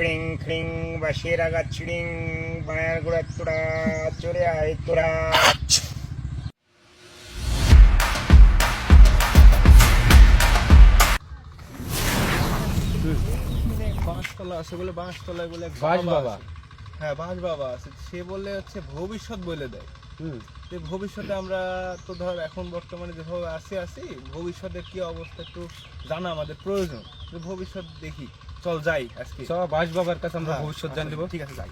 ক্রিং ক্রিং বাঁশের আগাত চিড়িং বাঁয়ের গোড়ার তোড়া চলে আয় তোরা। বাঁশতলা আছে বলে বাঁশতলায় বলে বাঁশ। বাবা। হ্যাঁ বাঁশ বাবা আছে। সে বলে হচ্ছে ভবিষ্যৎ বলে দেয়। যে ভবিষ্যতে আমরা তো ধর এখন বর্তমানে যেভাবে আছি আছি ভবিষ্যতের কি অবস্থা একটু জানা আমাদের প্রয়োজন। যে ভবিষ্যৎ দেখি। চল যাই আজকে। সব বাস বাবার কাছে আমরা হ্যাঁ, ভবিষ্যৎ আচ্ছা, জান দেব ঠিক আছে যাই।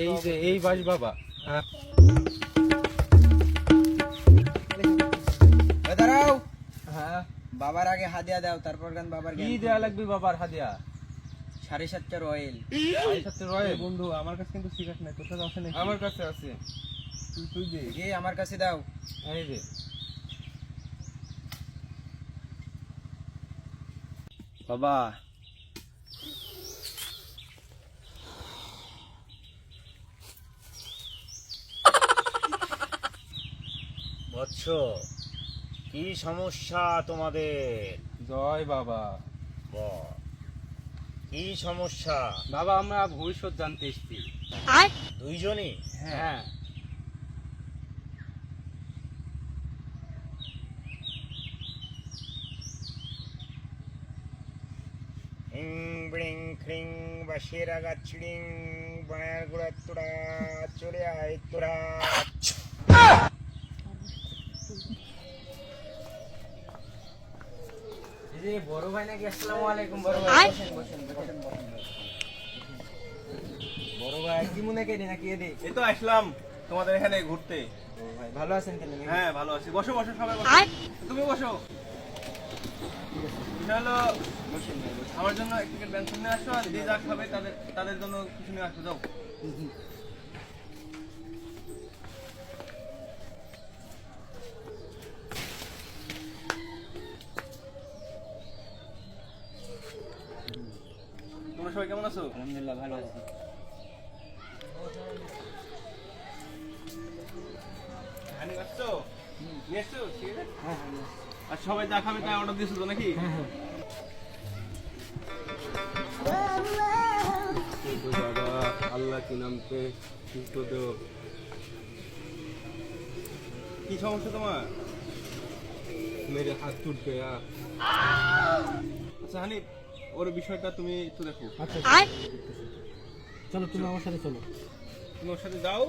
এই যে এই বাস বাবা। দাঁড়াও। হ্যাঁ। বাবার আগে হাদিয়া দাও তারপর গান বাবার কি দেয়া লাগবে বাবার হাদিয়া? সাড়ে সাতটার অয়েল এই সাথে রয়ে এই বন্ধু আমার কাছে কিন্তু সিগারেট নাই কাছে আছে নাকি? আমার কাছে আছে। তুই তুই দে। এ আমার কাছে দাও। এই বাবা। বৎস কি সমস্যা তোমাদের? জয় বাবা। বল কি সমস্যা? বাবা আমরা ভবিষ্যৎ জানতে এসেছি। দুইজনই? হ্যাঁ। হিং গোড়ার তোড়া চলে আয় তোরা বড় ভাই নাকি? আসসালামু আলাইকুম বড় ভাই। বসেন বসেন বসেন বসেন। বড় ভাই কি মনে নাকি এদি এই তো আসলাম তোমাদের এখানে ঘুরতে। ভাই ভালো আছেন কেন? হ্যাঁ ভালো আছি। বসো বসো সবাই বসো। তুমি বসো। এটা হলো বসেন ভাই বসেন। আমার জন্য এক প্যাকেট ব্যঞ্জন নিয়ে আসো আর যে যা খাবে তাদের তাদের জন্য কিছু নিয়ে আসো যাও। তোমরা সবাই কেমন আছো? আলহামদুলিল্লাহ ভালো আছি। হানি আসছো? নিয়ে ঠিক আছে? হ্যাঁ হ্যাঁ আর সবাই যা তাই অর্ডার দিয়েছ তো নাকি? হ্যাঁ, হ্যাঁ। আল্লাহ কি নাম পে? কি সমস্যা তোমার? মেরে হাত টুট আচ্ছা হানি ওর বিষয়টা তুমি একটু দেখো। আচ্ছা, আচ্ছা। চলো তুমি আমার সাথে চলো। তুমি ওর সাথে যাও।